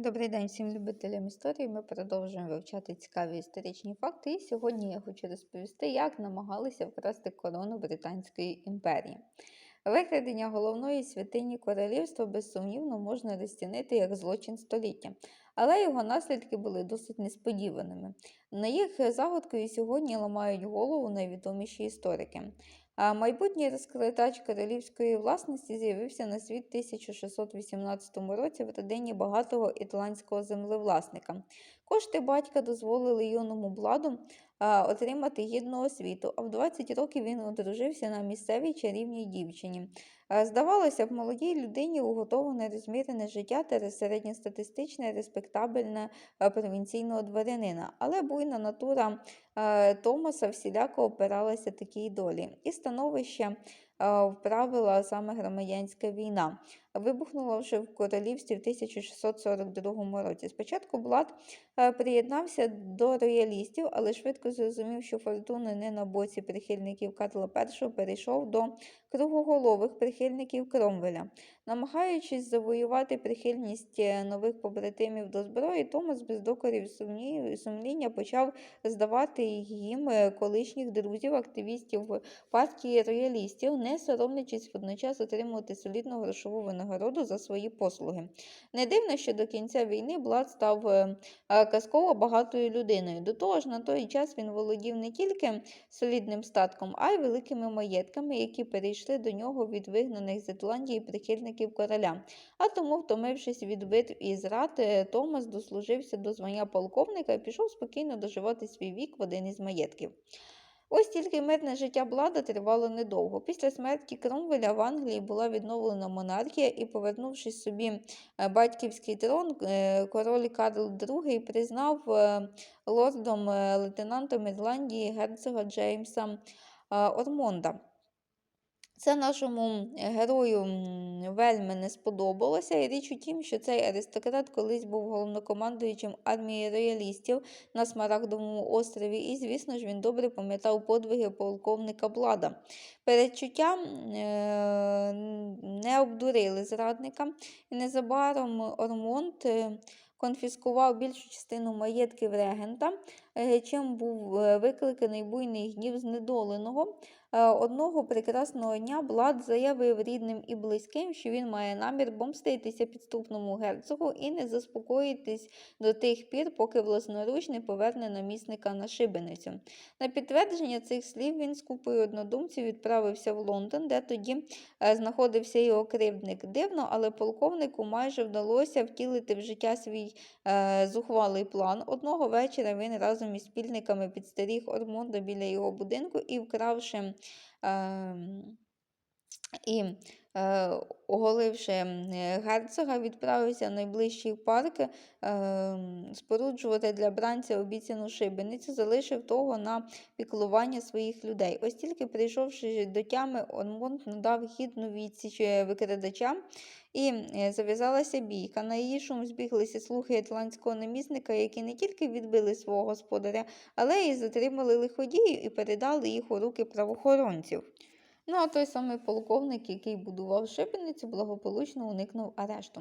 Добрий день всім любителям історії. Ми продовжуємо вивчати цікаві історичні факти. І сьогодні я хочу розповісти, як намагалися вкрасти корону Британської імперії. Викрадення головної святині королівства безсумнівно можна розцінити як злочин століття, але його наслідки були досить несподіваними. На їх загадкою сьогодні ламають голову найвідоміші історики. А майбутній розкладач королівської власності з'явився на світ в 1618 році в родині багатого ірландського землевласника. Кошти батька дозволили юному бладу отримати гідну освіту, а в 20 років він одружився на місцевій чарівній дівчині. А, Здавалося б, молодій людині уготоване розмірене життя та середньостатистичне, респектабельне а, провінційного дворянина, але буйна натура Томаса всіляко опиралася такій долі. І становище вправила саме громадянська війна. Вибухнула вже в королівстві в 1642 році. Спочатку Блад е, приєднався до роялістів, але швидко зрозумів, що фортуна не на боці прихильників Карла І перейшов до кругоголових прихильників Кромвеля. Намагаючись завоювати прихильність е, нових побратимів до зброї, Томас без докорів сумління почав здавати їм е, колишніх друзів, активістів партії роялістів, не соромлячись водночас отримувати солідну грошову винагороду за свої послуги. Не дивно, що до кінця війни Блад став е, казково багатою людиною. До того ж, на той час він володів не тільки солідним статком, а й великими маєтками, які перейшли до нього від вигнаних з Ірландії прихильників короля. А тому, втомившись від битв і зрад, е, Томас дослужився до звання полковника і пішов спокійно доживати свій вік в один із маєтків. Ось тільки мирне життя Блада тривало недовго. Після смерті Кромвеля в Англії була відновлена монархія і, повернувшись собі е, батьківський трон, е, король Карл II признав лордом лейтенантом Ірландії герцога Джеймса Ормонда. Це нашому герою вельми не сподобалося. І річ у тім, що цей аристократ колись був головнокомандуючим армії роялістів на Смарагдовому острові, і, звісно ж, він добре пам'ятав подвиги полковника Блада. Передчуття е, не обдурили зрадника, і незабаром Ормонт е, конфіскував більшу частину маєтків регента, е, чим був викликаний буйний гнів знедоленого. Е, Одного прекрасного дня Блад заявив рідним і близьким, що він має намір помститися підступному герцогу і не заспокоїтись до тих пір, поки власноруч не поверне намісника на шибеницю. На підтвердження цих слів він з купою однодумців відправився в Лондон, де тоді е, знаходився його кривдник. Дивно, але полковнику майже вдалося втілити в життя свій е, зухвалий план. Одного вечора він разом із спільниками підстеріг Ормонда біля його будинку і, вкравши і оголивши е, герцога, відправився в найближчий парк е, споруджувати для бранця обіцяну шибеницю, залишив того на піклування своїх людей. Ось тільки прийшовши до тями, Ормонт надав гідну відсіч викрадачам, і зав'язалася бійка. На її шум збіглися слуги ірландського намісника, які не тільки відбили свого господаря, але й затримали лиходіїв і передали їх у руки правоохоронців. Ну, а той самий полковник, який будував шибеницю, благополучно уникнув арешту.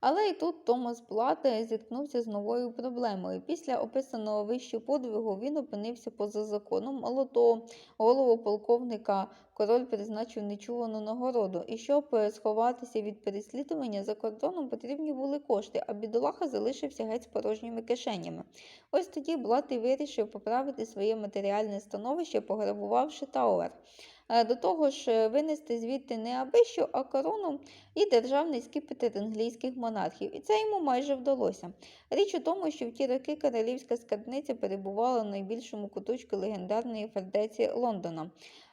Але і тут Томас Блад зіткнувся з новою проблемою. Після описаного вище подвигу він опинився поза законом. Мало того, голову полковника король призначив нечувану нагороду. І щоб е, сховатися від переслідування за кордоном, потрібні були кошти, а бідолаха залишився геть з порожніми кишенями. Ось тоді Блад і вирішив поправити своє матеріальне становище, пограбувавши Тауер. Е, До того ж, е, винести звідти не абищо, а корону і державний скіпетр англійських монархів. І це йому майже вдалося. Річ у тому, що в ті роки королівська скарбниця перебувала в найбільшому куточку легендарної фортеці Лондона.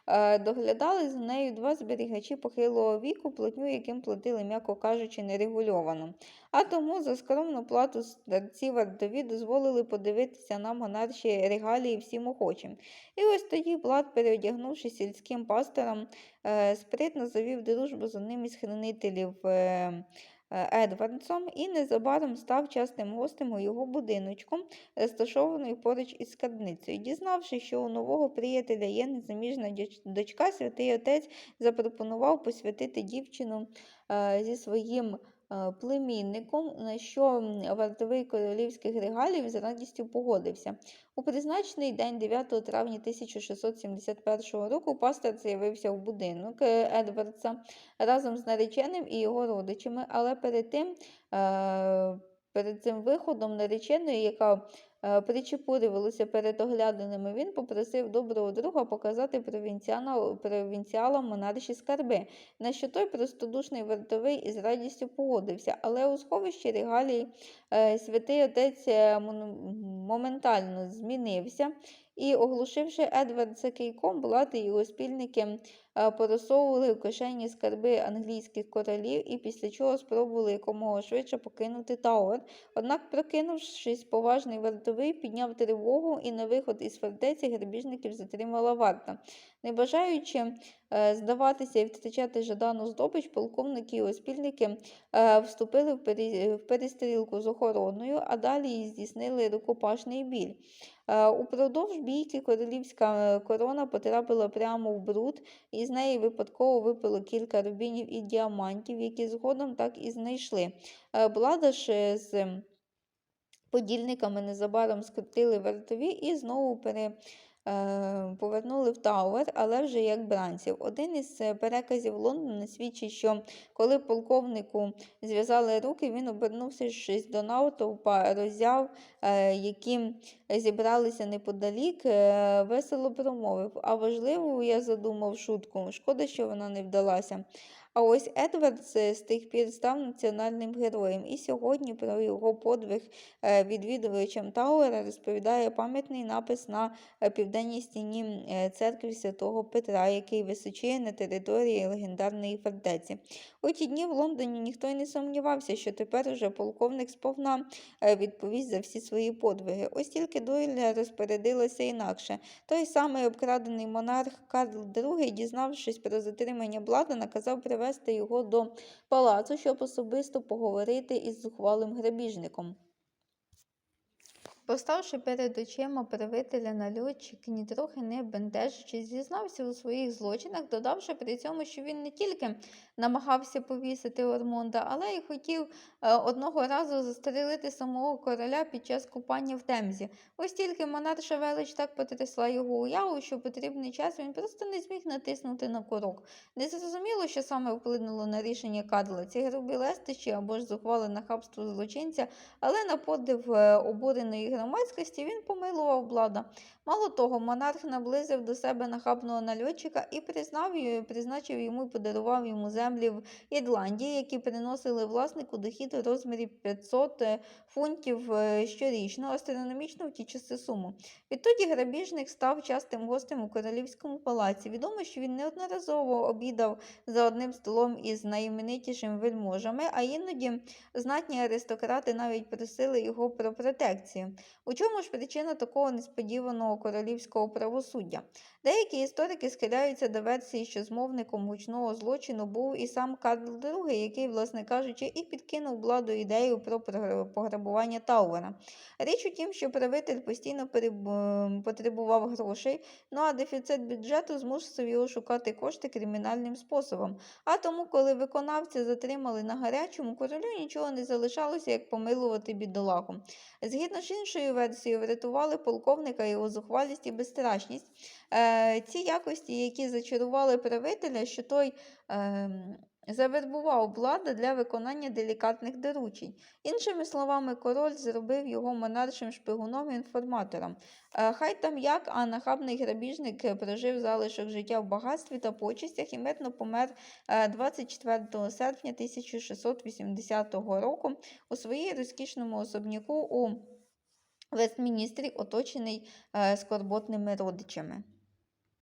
Е, Доглядали за нею два зберігачі похилого віку, платню яким платили, м'яко кажучи, нерегульовано. А тому за скромну плату старці вартові дозволили подивитися на монарші регалії всім охочим. І ось тоді Блад, переодягнувшись сільським пастором, е, спритно завів дружбу з одним із хранителів е, Едвардсом і незабаром став частим гостем у його будиночку, розташованою поруч із скарбницею. Дізнавшись, що у нового приятеля є незаміжна дочка, святий отець запропонував посвятити дівчину е, зі своїм племінником, на що вартовий королівських регалів з радістю погодився. У призначений день 9 травня 1671 року пастор з'явився в будинок е, Едвардса разом з нареченим і його родичами, але перед тим, е, перед цим виходом нареченої, яка е, причепурювалася перед оглядинами, він попросив доброго друга показати провінціалам монарші скарби, на що той простодушний вартовий із радістю погодився, але у сховищі регалії е, святий отець е, моментально змінився. І, оглушивши Едвардса кийком, Блад і його спільники порозсовували в кишені скарби англійських королів і після чого спробували якомога швидше покинути Тауер. Однак, прокинувшись, поважний вартовий підняв тривогу і на виход із фортеці грабіжників затримала варта. Не бажаючи е, здаватися і втрачати жадану здобич, полковники і його спільники е, вступили в перестрілку з охороною, а далі здійснили рукопашний біль. Е, Упродовж бійки королівська корона потрапила прямо в бруд, і з неї випадково випало кілька рубінів і діамантів, які згодом так і знайшли. Блада ж е, з подільниками незабаром скрутили вартові і знову пере, е, повернули в Тауер, але вже як бранців. Один із е, переказів Лондона свідчить, що коли полковнику зв'язали руки, він, обернувшись до натовпа, роззяв, е, які зібралися неподалік, е, весело промовив. А важливу я задумав шутку. Шкода, що вона не вдалася. А ось Едвардс е, з тих пір став національним героєм, і сьогодні про його подвиг е, відвідувачам Тауера розповідає пам'ятний напис на е, південній стіні е, церкви святого Петра, який височіє на території легендарної фортеці. У ті дні в Лондоні ніхто й не сумнівався, що тепер уже полковник сповна відповість за всі свої подвиги. Ось тільки доля розпорядилася інакше. Той самий обкрадений монарх Карл II, дізнавшись про затримання Блада, наказав привезти його до палацу, щоб особисто поговорити із зухвалим грабіжником. Поставши перед очима правителя нальотчик, нітрохи не бентежачись, зізнався у своїх злочинах, додавши при цьому, що він не тільки намагався повісити Ормонда, але й хотів е, одного разу застрелити самого короля під час купання в Темзі. Ось тільки монарша велич так потрясла його уяву, що потрібний час він просто не зміг натиснути на курок. Не зрозуміло, що саме вплинуло на рішення Карла, ці грубі лестищі або ж зухвале нахабство злочинця, але на подив е, обуреної громадськості він помилував блада. Мало того, монарх наблизив до себе нахабного нальотчика і признав, й- призначив йому і подарував йому землі в Ірландії, які приносили власнику дохід у розмірі 500 е, фунтів е, щорічно, астрономічно в ті часи суму. Відтоді грабіжник став частим гостем у королівському палаці. Відомо, що він неодноразово обідав за одним столом із найіменитішими вельможами, а іноді знатні аристократи навіть просили його про протекцію. У чому ж причина такого несподіваного королівського правосуддя? Деякі історики схиляються до версії, що змовником гучного злочину був і сам Карл II, який, власне кажучи, і підкинув владу ідею про пограбування Тауера. Річ у тім, що правитель постійно ем, потребував грошей, ну а дефіцит бюджету змусив його шукати кошти кримінальним способом. А тому, коли виконавця затримали на гарячому, королю нічого не залишалося, як помилувати бідолагу. Згідно з іншою версією, врятували полковника його зухвалість і безстрашність. Е, ці якості, які зачарували правителя, що той завербував влада для виконання делікатних доручень. Іншими словами, король зробив його монаршим шпигуном і інформатором. Е, хай там як, а нахабний грабіжник е, прожив залишок життя в багатстві та почестях і мирно помер е, 24 серпня 1680 року у своїй розкішному особняку у Вестміністрі, оточений е, скорботними родичами.